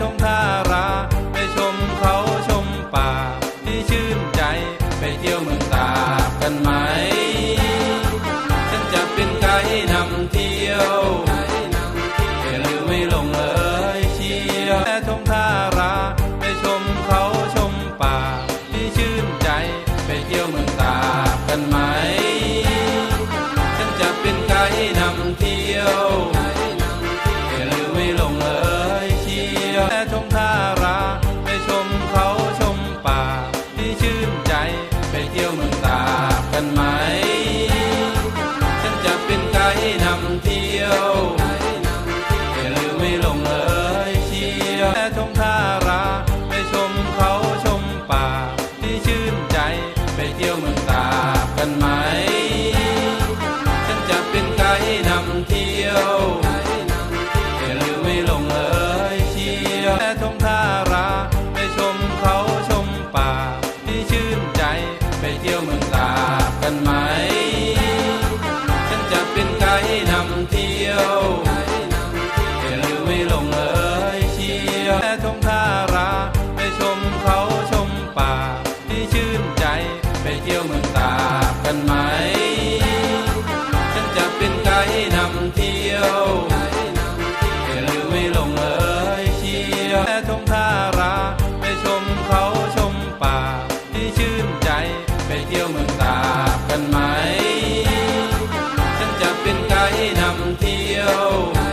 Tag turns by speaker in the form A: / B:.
A: ทงทาราไปชมเขาชมป่าที่ชื่นใจไปเที่ยวเมืองตากกันไหม กันไหม ฉันจะเป็นไกด์นำเที่ยวอย่าลืมไม่ลงเลยเชียวแม่ทงทาราไปชมเขาชมป่า ที่ชื่นใจไปเที่ยวเมืองตากกันไหม ฉันจะเป็นไกด์นำเที่ยวอย่าลืมไม่ลงเลยเชียวแม่ทงทา นำเที่ยวอย่าลืมไม่ลงเอยเชียวแม่ชมทาราไปชมเขาชมป่า ที่ชื่นใจไปเที่ยวเมืองตากกันไหม ฉันจะเป็นไกด์นำเที่ยวอย่าลืมไม่ลงเอยเชียวแม่ชมทาราไปชมเขาชมป่า ที่ชื่นใจไปเที่ยวเมืองตากกันไหม know.